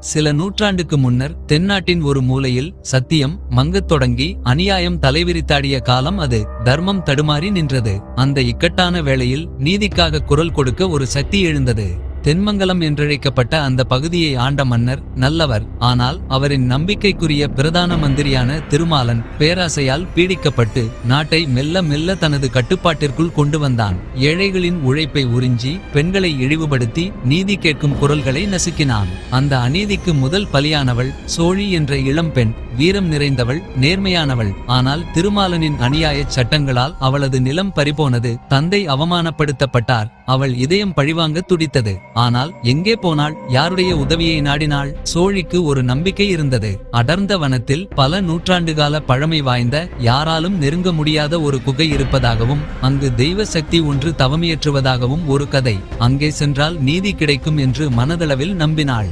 சில நூற்றாண்டுக்கு முன்னர் தென்னாட்டின் ஒரு மூலையில் சத்தியம் மங்கத் தொடங்கி அநியாயம் தலைவிரித்தாடிய காலம் அது. தர்மம் தடுமாறி நின்றது. அந்த இக்கட்டான வேளையில் நீதிக்காக குரல் கொடுக்க ஒரு சக்தி எழுந்தது. தென்மங்கலம் என்றழைக்கப்பட்ட அந்த பகுதியை ஆண்ட மன்னர் நல்லவர். ஆனால் அவரின் நம்பிக்கைக்குரிய பிரதான மந்திரியான திருமாலன் பேராசையால் பீடிக்கப்பட்டு நாட்டை மெல்ல மெல்ல தனது கட்டுப்பாட்டிற்குள் கொண்டு வந்தான். ஏழைகளின் உழைப்பை உறிஞ்சி பெண்களை இழிவுபடுத்தி நீதி கேட்கும் குரல்களை நசுக்கினான். அந்த அநீதிக்கு முதல் பலியானவள் சோழி என்ற இளம்பெண் வீரம் நிறைந்தவள் நேர்மையானவள். ஆனால் திருமாலனின் அநியாயச் சட்டங்களால் அவளது நிலம் பறிபோனது தந்தை அவமானப்படுத்தப்பட்டார். அவள் இதயம் பழிவாங்க துடித்தது. ஆனால் எங்கே போனாள்? யாருடைய உதவியை நாடினாள்? சோழிக்கு ஒரு நம்பிக்கை இருந்தது. அடர்ந்த வனத்தில் பல நூற்றாண்டுகால பழமை வாய்ந்த யாராலும் நெருங்க முடியாத ஒரு குகை இருப்பதாகவும் அங்கு தெய்வ சக்தி ஒன்று தவமியற்றுவதாகவும் ஒரு கதை. அங்கே சென்றால் நீதி கிடைக்கும் என்று மனதளவில் நம்பினாள்.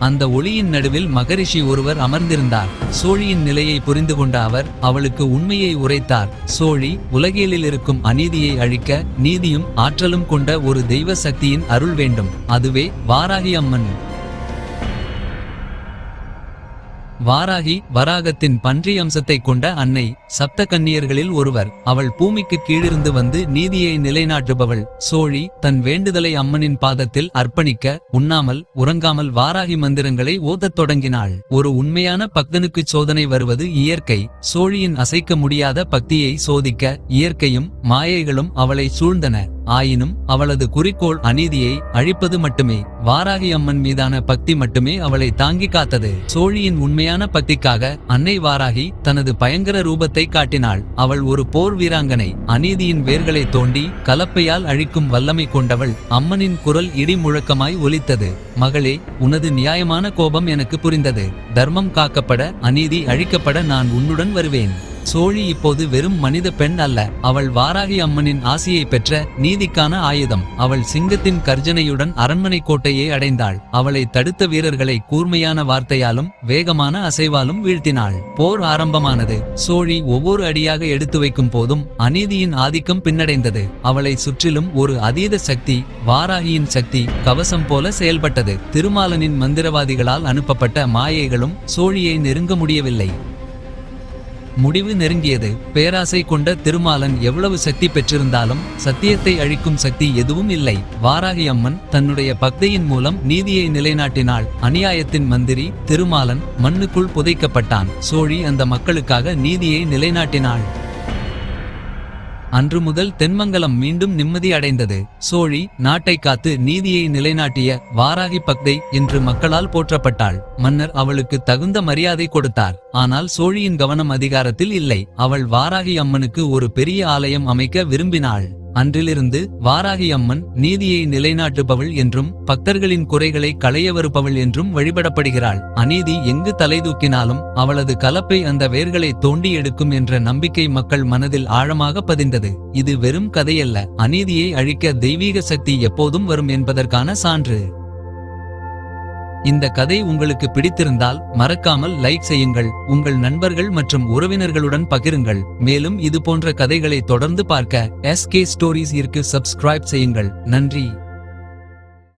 அந்த ஒளியின் நடுவில் மகரிஷி ஒருவர் அமர்ந்திருந்தார். சோழியின் நிலையை புரிந்து கொண்ட அவர் அவளுக்கு உண்மையை உரைத்தார். சோழி உலகியலில் இருக்கும் அநீதியை அழிக்க நீதியும் ஆற்றலும் கொண்ட ஒரு தெய்வ சக்தியின் அருள் வேண்டும். அதுவே வாராகி அம்மன். வாராகி வராகத்தின் பன்றி அம்சத்தை கொண்ட அன்னை சப்த கன்னியர்களில் ஒருவர். அவள் பூமிக்கு கீழிருந்து வந்து நீதியை நிலைநாட்டுபவள். சோழி தன் வேண்டுதலை அம்மனின் பாதத்தில் அர்ப்பணிக்க உண்ணாமல் உறங்காமல் வாராகி மந்திரங்களை ஓதத் தொடங்கினாள். ஒரு உண்மையான பக்தனுக்கு சோதனை வருவது இயற்கை. சோழியின் அசைக்க முடியாத பக்தியை சோதிக்க இயற்கையும் மாயைகளும் அவளை சூழ்ந்தன. ஆயினும் அவளது குறிக்கோள் அநீதியை அழிப்பது மட்டுமே. வாராகி அம்மன் மீதான பக்தி மட்டுமே அவளை தாங்கி காத்தது. சோழியின் உண்மையான பக்திக்காக அன்னை வாராகி தனது பயங்கர ரூபத்தை காட்டினாள். அவள் ஒரு போர் வீராங்கனை. அநீதியின் வேர்களை தோண்டி கலப்பையால் அழிக்கும் வல்லமை கொண்டவள் அம்மனின் குரல் இடி முழக்கமாய் ஒலித்தது. மகளே உனது நியாயமான கோபம் எனக்கு புரிந்தது. தர்மம் காக்கப்பட அநீதி அழிக்கப்பட நான் உன்னுடன் வருவேன். சோழி இப்போது வெறும் மனித பெண் அல்ல. அவள் வாராகி அம்மனின் ஆசியை பெற்ற நீதிக்கான ஆயுதம். அவள் சிங்கத்தின் கர்ஜனையுடன் அரண்மனை கோட்டையை அடைந்தாள். அவளை தடுத்த வீரர்களை கூர்மையான வார்த்தையாலும் வேகமான அசைவாலும் வீழ்த்தினாள். போர் ஆரம்பமானது. சோழி ஒவ்வொரு அடியாக எடுத்து வைக்கும் போதும் அநீதியின் ஆதிக்கம் பின்னடைந்தது. அவளை சுற்றிலும் ஒரு அதீத சக்தி வாராகியின் சக்தி கவசம் போல செயல்பட்டது. திருமாலனின் மந்திரவாதிகளால் அனுப்பப்பட்ட மாயைகளும் சோழியை நெருங்க முடியவில்லை. முடிவு நெருங்கியது. பேராசை கொண்ட திருமாலன் எவ்வளவு சக்தி பெற்றிருந்தாலும் சத்தியத்தை அழிக்கும் சக்தி எதுவும் இல்லை. வாராகி அம்மன் தன்னுடைய பக்தியின் மூலம் நீதியை நிலைநாட்டினாள். அநியாயத்தின் மந்திரி திருமாலன் மண்ணுக்குள் புதைக்கப்பட்டான். சோழி அந்த மக்களுக்காக நீதியை நிலைநாட்டினாள். அன்று முதல் தென்மங்கலம் மீண்டும் நிம்மதி அடைந்தது. சோழி நாட்டை காத்து நீதியை நிலைநாட்டிய வாராகி பக்தை என்று மக்களால் போற்றப்பட்டாள். மன்னர் அவளுக்கு தகுந்த மரியாதை கொடுத்தார். ஆனால் சோழியின் கவனம் அதிகாரத்தில் இல்லை. அவள் வாராகி அம்மனுக்கு ஒரு பெரிய ஆலயம் அமைக்க விரும்பினாள். அன்றிலிருந்து வாராகி அம்மன் நீதியை நிலைநாட்டுபவள் என்றும் பக்தர்களின் குறைகளை களைய வருபவள் என்றும் வழிபடப்படுகிறாள். அநீதி எங்கு தலைதூக்கினாலும் அவளது கலப்பை அந்த வேர்களை தோண்டி எடுக்கும் என்ற நம்பிக்கை மக்கள் மனதில் ஆழமாக பதிந்தது. இது வெறும் கதையல்ல அநீதியை அழிக்க தெய்வீக சக்தி எப்போதும் வரும் என்பதற்கான சான்று. இந்த கதை உங்களுக்கு பிடித்திருந்தால் மறக்காமல் லைக் செய்யுங்கள் உங்கள் நண்பர்கள் மற்றும் உறவினர்களுடன் பகிருங்கள். மேலும் இது போன்ற கதைகளை தொடர்ந்து பார்க்க எஸ்கே ஸ்டோரிஸ் இருக்கு சப்ஸ்கிரைப் செய்யுங்கள். நன்றி.